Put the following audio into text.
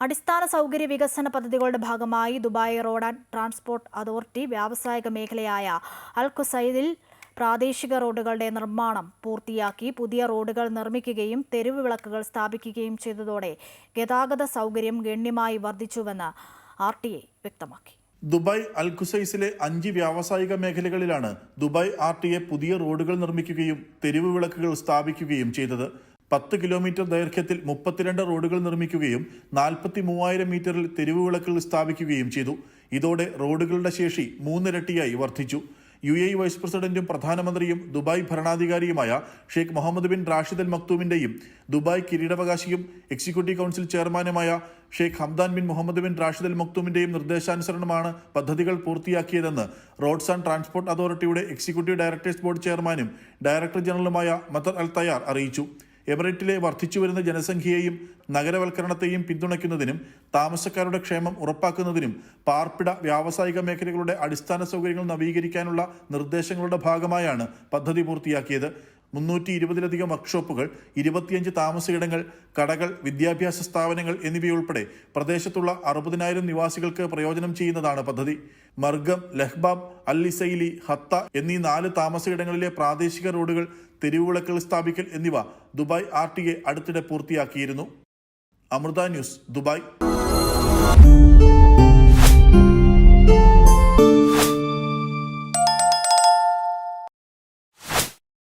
അടിസ്ഥാന സൗകര്യ വികസന പദ്ധതികളുടെ ഭാഗമായി Dubai road and transport authority വ്യാവസായിക മേഖലയായ അൽഖുസൈദിൽ പ്രാദേശിക റോഡുകളുടെ നിർമ്മാണം പൂർത്തിയാക്കി പുതിയ റോഡുകൾ നിർമ്മിക്കുകയും തെരുവ് വിളക്കുകൾ സ്ഥാപിക്കുകയും ചെയ്തതോടെ ഗതാഗത സൗകര്യം ഗണ്യമായി വർദ്ധിച്ചുവെന്ന് ആർ ടി ഐ വ്യക്തമാക്കി. ദുബായ് അൽഖുസൈസിലെ അഞ്ച് വ്യാവസായിക മേഖലകളിലാണ് ദുബായ് ആർ ടി എ പുതിയ റോഡുകൾ നിർമ്മിക്കുകയും തെരുവ് വിളക്കുകൾ സ്ഥാപിക്കുകയും ചെയ്തത്. പത്ത് കിലോമീറ്റർ ദൈർഘ്യത്തിൽ മുപ്പത്തിരണ്ട് റോഡുകൾ നിർമ്മിക്കുകയും നാൽപ്പത്തി മൂവായിരം മീറ്ററിൽ തെരുവ് വിളക്കുകൾ സ്ഥാപിക്കുകയും ചെയ്തു. ഇതോടെ റോഡുകളുടെ ശേഷി മൂന്നിരട്ടിയായി വർദ്ധിച്ചു. യു എ വൈസ് പ്രസിഡന്റും പ്രധാനമന്ത്രിയും Dubai ഭരണാധികാരിയുമായ Sheikh Mohammed bin Rashid Al മക്തൂമിന്റെയും Dubai കിരീടാവകാശിയും എക്സിക്യൂട്ടീവ് കൗൺസിൽ ചെയർമാനുമായ Sheikh Hamdan bin Mohammed bin Rashid Al മക്തൂമിന്റെയും നിർദ്ദേശാനുസരണമാണ് പദ്ധതികൾ പൂർത്തിയാക്കിയതെന്ന് റോഡ്സ് ആൻഡ് ട്രാൻസ്പോർട്ട് അതോറിറ്റിയുടെ എക്സിക്യൂട്ടീവ് ഡയറക്ടേഴ്സ് ബോർഡ് ചെയർമാനും ഡയറക്ടർ ജനറലുമായ മദർ അൽ തയ്യാർ അറിയിച്ചു. എമിറേറ്റിലെ വർദ്ധിച്ചു വരുന്ന ജനസംഖ്യയെയും നഗരവൽക്കരണത്തെയും പിന്തുണയ്ക്കുന്നതിനും താമസക്കാരുടെ ക്ഷേമം ഉറപ്പാക്കുന്നതിനും പാർപ്പിട വ്യാവസായിക മേഖലകളുടെ അടിസ്ഥാന സൗകര്യങ്ങൾ നവീകരിക്കാനുള്ള നിർദ്ദേശങ്ങളുടെ ഭാഗമായാണ് പദ്ധതി പൂർത്തിയാക്കിയത്. മുന്നൂറ്റി ഇരുപതിലധികം വർക്ക്ഷോപ്പുകൾ ഇരുപത്തിയഞ്ച് താമസയിടങ്ങൾ കടകൾ വിദ്യാഭ്യാസ സ്ഥാപനങ്ങൾ എന്നിവയുൾപ്പെടെ പ്രദേശത്തുള്ള അറുപതിനായിരം നിവാസികൾക്ക് പ്രയോജനം ചെയ്യുന്നതാണ് പദ്ധതി. മർഗം ലഹ്ബാബ് അല്ലിസൈലി ഹത്ത എന്നീ നാല് താമസയിടങ്ങളിലെ പ്രാദേശിക റോഡുകൾ തെരുവുവിളക്കുകൾ സ്ഥാപിക്കൽ എന്നിവ ദുബായ് ആർ ടി എ അടുത്തിടെ പൂർത്തിയാക്കിയിരുന്നു. Amrita news Dubai.